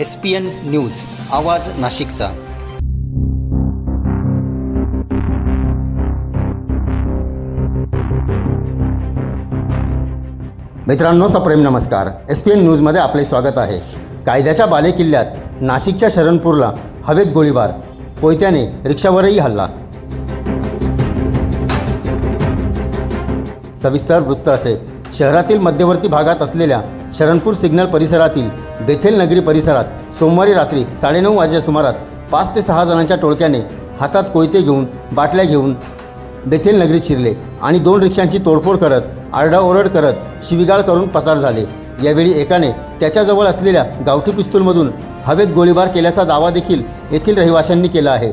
S P N news आवाज नाशिकचा. मित्रांनो सप्रेम नमस्कार. एस पी एन न्यूजमध्ये आपले स्वागत आहे. कायद्याच्या बालेकिल्ल्यात नाशिकच्या शरणपूरला हवेत गोळीबार कोयत्याने रिक्षावरही हल्ला. सविस्तर वृत्त असे. शहरातील मध्यवर्ती भागात असलेल्या शरणपूर सिग्नल परिसरातील बेथेल नगरी परिसरात सोमवारी रात्री साडेनऊ वाजेच्या सुमारास पाच ते सहा जणांच्या टोळक्याने हातात कोयते घेऊन बाटल्या घेऊन बेथेल नगरीत शिरले आणि दोन रिक्षांची तोडफोड करत आरडाओरड करत शिविगाळ करून पसार झाले. यावेळी एकाने त्याच्याजवळ असलेल्या गावठी पिस्तूलमधून हवेत गोळीबार केल्याचा दावा देखील येथील रहिवाशांनी केला आहे.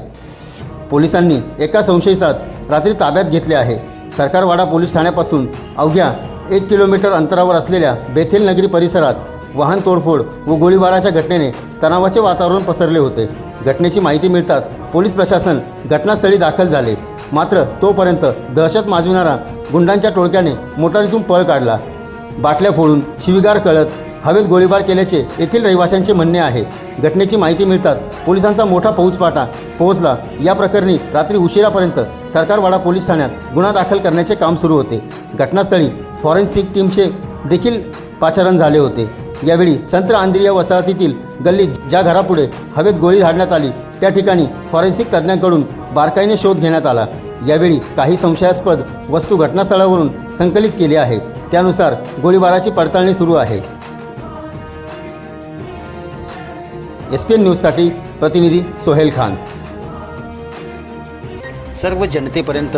पोलिसांनी एका संशयितात रात्री ताब्यात घेतले आहे. सरकारवाडा पोलीस ठाण्यापासून अवघ्या एक किलोमीटर अंतरावर असलेल्या बेथेल नगरी परिसरात वाहन तोडफोड व गोळीबाराच्या घटनेने तणावाचे वातावरण पसरले होते. घटनेची माहिती मिळताच पोलीस प्रशासन घटनास्थळी दाखल झाले. मात्र तोपर्यंत दहशत माजविणारा गुंडांच्या टोळक्याने मोटारीतून पळ काढला. बाटल्या फोडून शिविगार कळत हवेत गोळीबार केल्याचे येथील रहिवाशांचे म्हणणे आहे. घटनेची माहिती मिळताच पोलिसांचा मोठा फौजपाटा पोहोचला. या प्रकरणी रात्री उशिरापर्यंत सरकारवाडा पोलीस ठाण्यात गुन्हा दाखल करण्याचे काम सुरू होते. घटनास्थळी फॉरेन्सिक टीमचे देखील पाचारण झाले होते. यावेळी संत आंद्रिया वसाहतीतील गल्लीत ज्या घरापुढे हवेत गोळी झाडण्यात आली त्या ठिकाणी फॉरेन्सिक तज्ज्ञांकडून बारकाईने शोध घेण्यात आला. यावेळी काही संशयास्पद वस्तू घटनास्थळावरून संकलित केली आहे. त्यानुसार गोळीबाराची पडताळणी सुरू आहे. एस पी एन न्यूजसाठी प्रतिनिधी सोहेल खान. सर्व जनतेपर्यंत